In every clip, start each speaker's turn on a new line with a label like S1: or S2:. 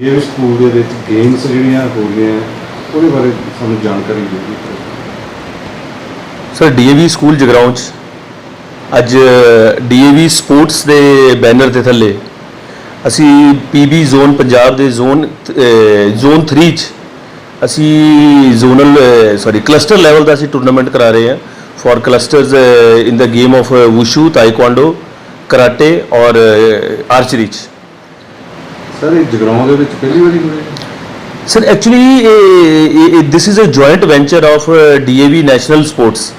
S1: ਇਹ ਸਕੂਲ ਦੇ ਵਿੱਚ ਗੇਮਸ ਜਿਹੜੀਆਂ ਹੋ ਰਹੀਆਂ, ਉਹਦੇ ਬਾਰੇ ਸਾਨੂੰ ਜਾਣਕਾਰੀ ਦਿਓ
S2: ਸਰ ਡੀਏਵੀ ਸਕੂਲ ਜਗਰਾਉਂ 'ਚ। ਅੱਜ ਡੀਏਵੀ ਸਪੋਰਟਸ ਦੇ ਬੈਨਰ ਦੇ ਥੱਲੇ, ਅਸੀਂ ਪੀਬੀ ਜ਼ੋਨ ਪੰਜਾਬ ਦੇ ਜ਼ੋਨ ਜ਼ੋਨ 3 'ਚ ਅਸੀਂ ਜ਼ੋਨਲ ਸੌਰੀ ਕਲਸਟਰ ਲੈਵਲ ਦਾ ਅਸੀਂ ਟੂਰਨਾਮੈਂਟ ਕਰਾ ਰਹੇ ਹਾਂ। For clusters in the game of wushu taekwondo karate ਔਰ ਆਰਚਰੀ 'ਚ।
S1: ਸਰ, ਇਹ ਜਗਰਾਉਂ ਦੇ ਵਿੱਚ ਪਹਿਲੀ ਵਾਰੀ ਹੋਇਆ
S2: sir actually this is a joint venture of DAV national sports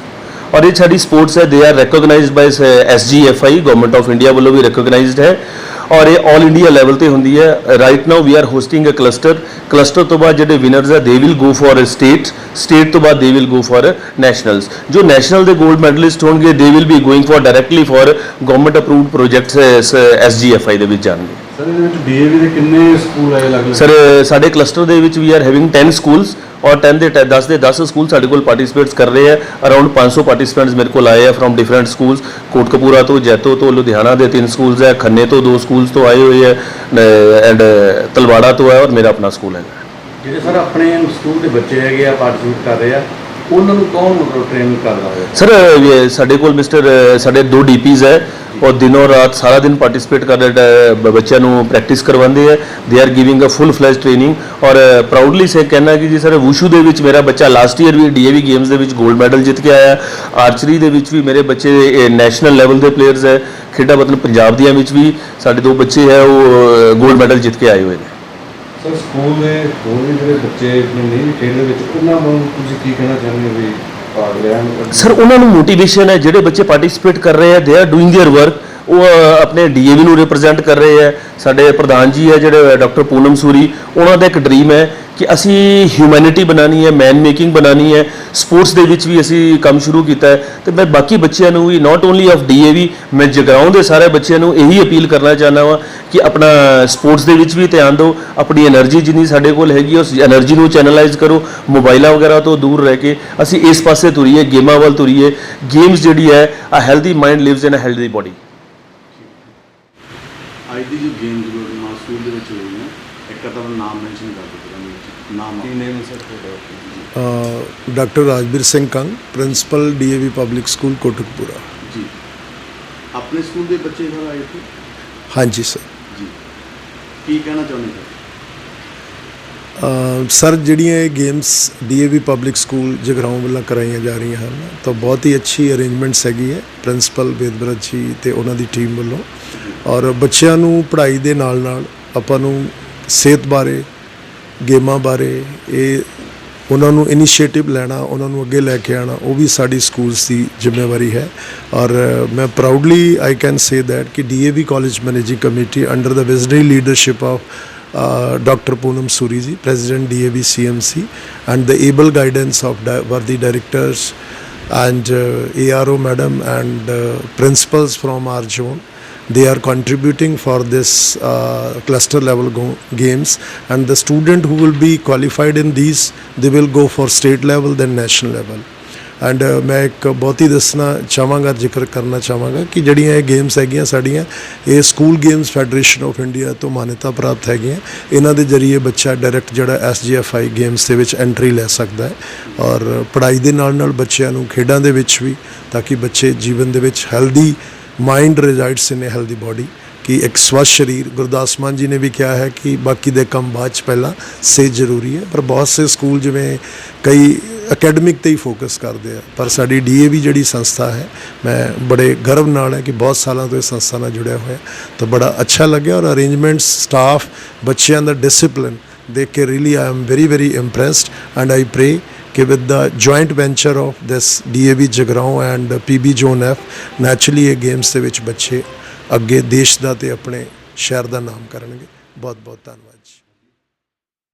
S2: ਔਰ ਇਹ ਸਾਡੀ ਸਪੋਰਟਸ ਹੈ they are recognised by SGFI government of India ਵੱਲੋਂ ਵੀ ਰੈਕੋਗਨਾਈਜ਼ਡ ਹੈ। ਔਰ ਇਹ 올 ਇੰਡੀਆ ਲੈਵਲ ਤੇ ਹੁੰਦੀ ਹੈ। Right now we are hosting a cluster cluster ਤੋਂ ਬਾਅਦ ਜਿਹੜੇ ਵਿਨਰਸ ਹੈ they will go for a state state ਤੋਂ ਬਾਅਦ they will go for nationals ਜੋ ਨੈਸ਼ਨਲ ਦੇ 골ਡ ਮੈਡਲਿਸਟ ਹੋਣਗੇ they will be going for directly for government approved projects SGFI ਦੇ ਵਿੱਚ ਜਾਣਗੇ।
S1: ਸਰ ਇਹਦੇ ਵਿੱਚ ਡੀਏਵੀ ਦੇ ਕਿੰਨੇ ਸਕੂਲ ਆਏ ਅਲੱਗ-ਅਲੱਗ
S2: ਸਰ ਸਾਡੇ ਕਲਸਟਰ ਦੇ ਵਿੱਚ ਵੀ ਆਰ ਹੈਵਿੰਗ 10 ਸਕੂਲਸ ਔਰ 10 ਦੇ 10 ਦੇ 10 ਸਕੂਲ ਸਾਡੇ ਕੋਲ ਪਾਰਟਿਸਿਪੇਟਸ ਕਰ ਰਹੇ ਆ। ਅਰਾਊਂਡ 500 ਪਾਰਟਿਸਿਪੈਂਟਸ ਮੇਰੇ ਕੋਲ ਆਏ ਆ ਫਰੋਮ ਡਿਫਰੈਂਟ ਸਕੂਲਸ ਕੋਟਕਪੂਰਾ ਤੋਂ ਜੈਤੋ ਤੋਂ ਲੁਧਿਆਣਾ ਦੇ ਤਿੰਨ ਸਕੂਲਸ ਹੈ ਖੰਨੇ ਤੋਂ ਦੋ ਸਕੂਲਸ ਤੋਂ ਆਏ ਹੋਏ ਹੈ ਐਂਡ ਤਲਵਾੜਾ ਤੋਂ ਹੈ ਔਰ ਮੇਰਾ ਆਪਣਾ ਸਕੂਲ ਹੈ।
S3: ਜਿਹੜੇ ਸਰ ਆਪਣੇ ਸਕੂਲ ਦੇ ਬੱਚੇ ਹੈਗੇ ਆ ਪਾਰਟਿਸਿਪੇਟ ਕਰ ਰਹੇ ਆ ਉਹਨਾਂ ਨੂੰ ਕੌਣ ਟ੍ਰੇਨਿੰਗ ਕਰਦਾ ਹੈ
S2: ਸਰ ਸਾਡੇ ਕੋਲ ਮਿਸਟਰ ਸਾਡੇ ਦੋ ਡੀਪੀਜ਼ ਹੈ। ਔਰ ਦਿਨੋਂ ਰਾਤ ਸਾਰਾ ਦਿਨ ਪਾਰਟਿਸਿਪੇਟ ਕਰ ਬੱਚਿਆਂ ਨੂੰ ਪ੍ਰੈਕਟਿਸ ਕਰਵਾਉਂਦੇ ਹੈ they are giving a full flash training ਔਰ ਪ੍ਰਾਊਡਲੀ ਸੇ ਕਹਿਣਾ ਕਿ ਜੀ ਸਰ ਵੂਸ਼ੂ ਦੇ ਵਿੱਚ ਮੇਰਾ ਬੱਚਾ ਲਾਸਟ ਈਅਰ ਵੀ ਡੀਏਵੀ ਗੇਮਸ ਦੇ ਵਿੱਚ 골ਡ ਮੈਡਲ ਜਿੱਤ ਕੇ ਆਇਆ। ਆਰਚਰੀ ਦੇ ਵਿੱਚ ਵੀ ਮੇਰੇ ਬੱਚੇ ਨੈਸ਼ਨਲ ਲੈਵਲ ਦੇ ਪਲੇਅਰਸ ਹੈ। ਖੇਡਾਂ ਮਤਲਬ ਪੰਜਾਬ ਦੀਆਂ ਵਿੱਚ ਵੀ ਸਾਡੇ ਦੋ ਬੱਚੇ ਹੈ, ਉਹ 골ਡ ਮੈਡਲ ਜਿੱਤ ਕੇ ਆਏ ਹੋਏ ਨੇ।
S1: ਸਰ ਸਕੂਲ ਦੇ ਹੋਰ ਵੀ ਜਿਹੜੇ ਬੱਚੇ ਆਪਣੇ ਨਹੀਂ ਵੀ ਖੇਡਦੇ ਵਿੱਚ, ਉਹਨਾਂ ਨੂੰ ਤੁਸੀਂ ਕੀ ਕਹਿਣਾ ਚਾਹੁੰਦੇ ਹੋ ਵੀ ਭਾਗ ਲੈਣ
S2: ਸਰ ਉਹਨਾਂ ਨੂੰ ਮੋਟੀਵੇਸ਼ਨ ਹੈ ਜਿਹੜੇ ਬੱਚੇ ਪਾਰਟਿਸਿਪੇਟ ਕਰ ਰਹੇ ਆ they are doing there work ਉਹ ਆਪਣੇ ਡੀਏਵੀ ਨੂੰ ਰਿਪਰੈਜ਼ੈਂਟ ਕਰ ਰਹੇ ਹੈ। ਸਾਡੇ ਪ੍ਰਧਾਨ ਜੀ ਹੈ ਜਿਹੜੇ, ਡਾਕਟਰ ਪੂਨਮ ਸੂਰੀ, ਉਹਨਾਂ ਦਾ ਇੱਕ ਡ੍ਰੀਮ ਹੈ ਕਿ ਅਸੀਂ ਹਿਊਮੈਨਿਟੀ ਬਣਾਣੀ ਹੈ ਮੈਨ ਮੇਕਿੰਗ ਬਣਾਣੀ ਹੈ। ਸਪੋਰਟਸ ਦੇ ਵਿੱਚ ਵੀ ਅਸੀਂ ਕੰਮ ਸ਼ੁਰੂ ਕੀਤਾ ਹੈ। ਤੇ ਮੈਂ ਬਾਕੀ ਬੱਚਿਆਂ ਨੂੰ ਵੀ ਨਾਟ ਓਨਲੀ ਆਫ ਡੀਏਵੀ ਮੈਂ ਜਗਰਾਉਂ ਦੇ ਸਾਰੇ ਬੱਚਿਆਂ ਨੂੰ ਇਹੀ ਅਪੀਲ ਕਰਨਾ ਚਾਹਨਾ ਵਾਂ ਕਿ ਆਪਣਾ ਸਪੋਰਟਸ ਦੇ ਵਿੱਚ ਵੀ ਧਿਆਨ ਦਿਓ। ਆਪਣੀ એનર્ਜੀ ਜਿੰਨੀ ਸਾਡੇ ਕੋਲ ਹੈਗੀ ਉਸ એનર્ਜੀ ਨੂੰ ਚੈਨਲਾਈਜ਼ ਕਰੋ। ਮੋਬਾਈਲਾਂ ਵਗੈਰਾ ਤੋਂ ਦੂਰ ਰਹਿ ਕੇ ਅਸੀਂ ਇਸ ਪਾਸੇ ਤੁਰੀਏ, ਗੇਮਾਂ ਵੱਲ ਤੁਰੀਏ। ਗੇਮਸ ਜਿਹੜੀ ਹੈ a healthy mind lives in a healthy body
S3: ਅੱਜ ਦੀ ਜੋ ਗੇਮ ਜੋ ਸਕੂਲ ਦੇ ਵਿੱਚ ਹੋਈ ਹੈ ਇੱਕ ਤਾਂ ਆਪਣਾ ਨਾਮ ਮੈਂਸ਼ਨ ਕਰ ਇਹਨਾਂ ਵਿੱਚ ਨਾਮ
S1: ਕੀ ਨੇਮ ਸਰ ਤੁਹਾਡਾ?
S4: Doctor Rajveer Singh Kang principal DAV public school Kotkapura.
S3: ਜੀ। ਆਪਣੇ ਸਕੂਲ ਦੇ ਬੱਚੇ ਸਰ ਆਏ ਸੀ
S4: ਹਾਂਜੀ ਸਰ
S3: ਜੀ। ਕੀ ਕਹਿਣਾ ਚਾਹੁੰਦੇ ਸਰ
S4: ਸਰ ਜਿਹੜੀਆਂ ਇਹ games DAV public school Jagraon ਵੱਲੋਂ ਕਰਾਈਆਂ ਜਾ ਰਹੀਆਂ ਹਨ ਤਾਂ ਬਹੁਤ ਹੀ ਅੱਛੀ ਅਰੇਂਜਮੈਂਟਸ ਹੈਗੀ ਹੈ ਪ੍ਰਿੰਸੀਪਲ ਵੇਦਬਰਤ ਜੀ ਤੇ ਉਹਨਾਂ ਦੀ ਟੀਮ ਵੱਲੋਂ। ਔਰ ਬੱਚਿਆਂ ਨੂੰ ਪੜ੍ਹਾਈ ਦੇ ਨਾਲ ਨਾਲ ਆਪਾਂ ਨੂੰ ਸਿਹਤ ਬਾਰੇ ਗੇਮਾਂ ਬਾਰੇ ਇਹ ਉਹਨਾਂ ਨੂੰ ਇਨੀਸ਼ੀਏਟਿਵ ਲੈਣਾ ਉਹਨਾਂ ਨੂੰ ਅੱਗੇ ਲੈ ਕੇ ਆਣਾ ਉਹ ਵੀ ਸਾਡੀ ਸਕੂਲਸ ਦੀ ਜ਼ਿੰਮੇਵਾਰੀ ਹੈ ਔਰ ਮੈਂ proudly I can say that ਕਿ DAV college managing committee under the visionary leadership of uh, Dr. Poonam Suriji, President DAV CMC, and the able guidance of di- worthy directors and uh, ARO madam and uh, principals from our zone. They are contributing for this uh, cluster level go- games, and the student who will be qualified in these, they will go for state level, then national level. And ਮੈਂ ਇੱਕ ਬਹੁਤ ਹੀ ਦੱਸਣਾ ਚਾਹਾਂਗਾ ਜ਼ਿਕਰ ਕਰਨਾ ਚਾਹਾਂਗਾ ਕਿ ਜਿਹੜੀਆਂ ਇਹ ਗੇਮਸ ਹੈਗੀਆਂ ਸਾਡੀਆਂ ਇਹ school games federation of India ਤੋਂ ਮਾਨਤਾ ਪ੍ਰਾਪਤ ਹੈਗੀਆਂ ਇਹਨਾਂ ਦੇ ਜ਼ਰੀਏ ਬੱਚਾ ਡਾਇਰੈਕਟ ਜਿਹੜਾ ਐਸਜੀਐਫਆਈ ਗੇਮਸ ਦੇ ਵਿੱਚ ਐਂਟਰੀ ਲੈ ਸਕਦਾ ਹੈ ਔਰ ਪੜ੍ਹਾਈ ਦੇ ਨਾਲ ਨਾਲ ਬੱਚਿਆਂ ਨੂੰ ਖੇਡਾਂ ਦੇ ਵਿੱਚ ਵੀ ਤਾਂ ਕਿ ਬੱਚੇ ਜੀਵਨ ਦੇ ਵਿੱਚ healthy mind resides in a healthy body ਕਿ ਇੱਕ ਸਵਸਥ ਸਰੀਰ ਗੁਰਦਾਸ ਮਾਨ ਜੀ ਨੇ ਵੀ ਕਿਹਾ ਹੈ ਕਿ ਬਾਕੀ ਦੇ ਕੰਮ ਬਾਅਦ ਚ ਪਹਿਲਾਂ ਸਿਹਤ ਜ਼ਰੂਰੀ ਹੈ ਪਰ ਬਹੁਤ ਸੇ ਸਕੂਲ ਜਿਵੇਂ ਕਈ ਅਕੈਡਮਿਕ ਤੇ ਹੀ ਫੋਕਸ ਕਰਦੇ ਆ ਪਰ ਸਾਡੀ ਡੀਏਵੀ ਜਿਹੜੀ ਸੰਸਥਾ ਹੈ ਮੈਂ ਬੜੇ ਗਰਵ ਨਾਲ ਹੈ ਕਿ ਬਹੁਤ ਸਾਲਾਂ ਤੋਂ ਇਸ ਸੰਸਥਾ ਨਾਲ ਜੁੜਿਆ ਹੋਇਆ ਤਾਂ ਬੜਾ ਅੱਛਾ ਲੱਗਿਆ ਔਰ ਅਰੇਂਜਮੈਂਟਸ ਸਟਾਫ ਬੱਚਿਆਂ ਦਾ ਡਿਸਪਲਿਨ ਦੇਖ ਕੇ really I am very very impressed and I pray ਕਿ with the joint venture of this DAV Jagraon and PB Zone F naturally ਇਹ ਗੇਮਸ ਦੇ ਵਿੱਚ ਬੱਚੇ ਅੱਗੇ ਦੇਸ਼ ਦਾ ਤੇ ਆਪਣੇ ਸ਼ਹਿਰ ਦਾ ਨਾਮ ਕਰਨਗੇ ਬਹੁਤ ਬਹੁਤ ਧੰਨਵਾਦ ਜੀ